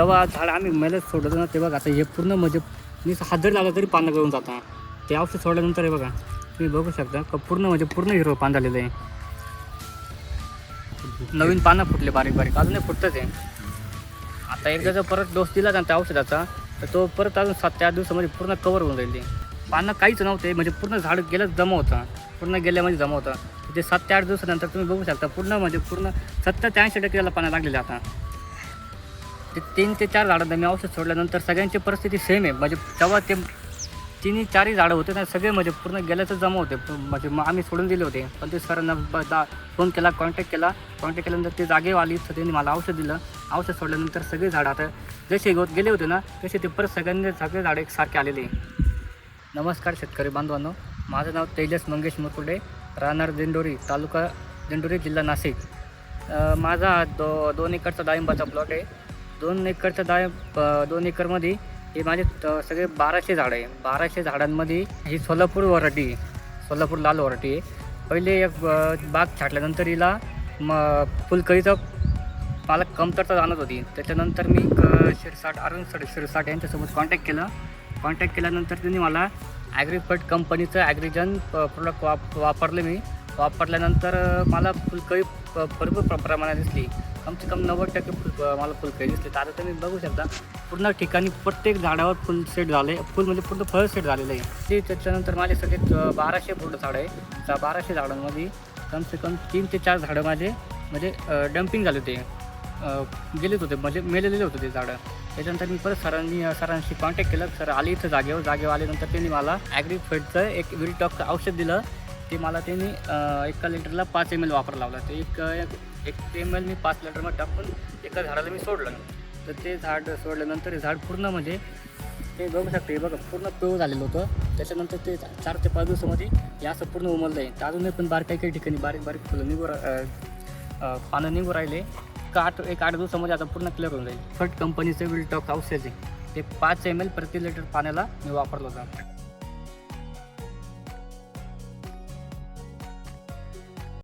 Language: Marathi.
जेव्हा झाड आम्ही मेलच सोडतो ना तेव्हा आता हे पूर्ण म्हणजे मी हात जरी लागला तरी पानं गळून जाता ते औषध सोडल्यानंतर हे बघा तुम्ही बघू शकता का पूर्ण म्हणजे पूर्ण हिरवं पान झालेलं आहे. नवीन पानं फुटले बारीक बारीक अजूनही फुटतच आहे. आता एकदा जर परत डोस दिला ना त्या औषधाचा तर तो परत अजून सात ते आठ दिवसामध्ये पूर्ण कवर होऊन जाईल ते. पानं काहीच नव्हते म्हणजे पूर्ण झाड गेलं जमा होतं. पूर्ण गेल्यामध्ये जमा होतं. ते सात ते आठ दिवसानंतर तुम्ही बघू शकता पूर्ण म्हणजे पूर्ण सत्तर ते ऐंशी टक्के त्याला पानं लागलेले आता. ते तीन ते चार झाडांना मी औषध सोडल्यानंतर सगळ्यांची परिस्थिती सेम आहे. म्हणजे तेव्हा ते तिन्ही चारही झाडं होते ना सगळे म्हणजे पूर्ण गेल्याचं जमा होते. म्हणजे मग आम्ही सोडून दिले होते. पण ते सरांना दा फोन केला कॉन्टॅक्ट केला. कॉन्टॅक्ट केल्यानंतर ते जागे आली. तर त्यांनी मला औषध दिलं. औषध सोडल्यानंतर सगळे झाडं आता जसे होत गेले होते ना तसे ते परत सगळ्यांनी सगळे झाडं एकसारखे आलेले नमस्कार शेतकरी बांधवांनो. माझं नाव तेजस मंगेश मुकुडे राहणार दिंडोरी तालुका दिंडोरी जिल्हा नाशिक. माझा दो दोन एकरचा डाळिंबाचा प्लॉट आहे. दोन एकरच्या डाळिंब दोन एकरमध्ये हे माझे त- सगळे बाराशे झाडं आहे. बाराशे झाडांमध्ये ही सोलापूर वराठी सोलापूर लाल वराठी आहे. पहिले एक बाग छाटल्यानंतर हिला म फुलकळीचा मला कमतरता जाणत होती. त्याच्यानंतर मी क- शिरसाट अरुण सर शिरसाट यांच्यासोबत कॉन्टॅक्ट केलं. कॉन्टॅक्ट केल्यानंतर त्यांनी मला ॲग्रीफर्ट कंपनीचं ॲग्रिजन प्रोडक्ट वाप वापरले मी. वापरल्यानंतर मला फुलकळी प- भरपूर प्र- प्रमाणात दिसली. कमसे कम नव्वद टक्के फुल अ, मला फुलकळी दिसले. तर आता तुम्ही बघू शकता पूर्ण ठिकाणी प्रत्येक झाडावर फुल सेट झाले. फुल म्हणजे पूर्ण फळ सेट झालेलं आहे. ते त्याच्यानंतर माझे सगळे बाराशे पूर्ण झाडं आहे. त्या बाराशे झाडांमध्ये कमसे कम तीन ते चार झाडं माझे म्हणजे डम्पिंग झाले होते गेलेच होते म्हणजे मेलेले होते ते झाडं. त्याच्यानंतर मी परत सरांनी सरांशी कॉन्टॅक्ट केलं. सर आले इथं जागेवर. जागेवर आल्यानंतर त्यांनी मला ॲग्रीफेडचं एक विलटॉकचं औषध दिलं. ते मला त्यांनी एका लिटरला पाच एम एल वापर लावला. ते एक एक- एम एल मी पाच लिटरमध्ये टाकून एका झाडाला मी सोडलं. तर ते झाड सोडल्यानंतर हे झाड पूर्ण म्हणजे ते बघू शकते बघा पूर्ण पिवळ झालेलं होतं. त्याच्यानंतर ते चार ते पाच दिवसामध्ये या असं पूर्ण उमललं आहे. तर अजूनही पण बारीक काही ठिकाणी बारीक बारीक फुलं निघू पानं निघू राहिले. एक आठ एक आठ दिवसामध्ये आता पूर्ण क्लिअर होऊन जाईल. फट कंपनीचं विलटॉक औषध आहे. ते पाच एम एल प्रति लिटर पाण्याला मी वापरलं होतं.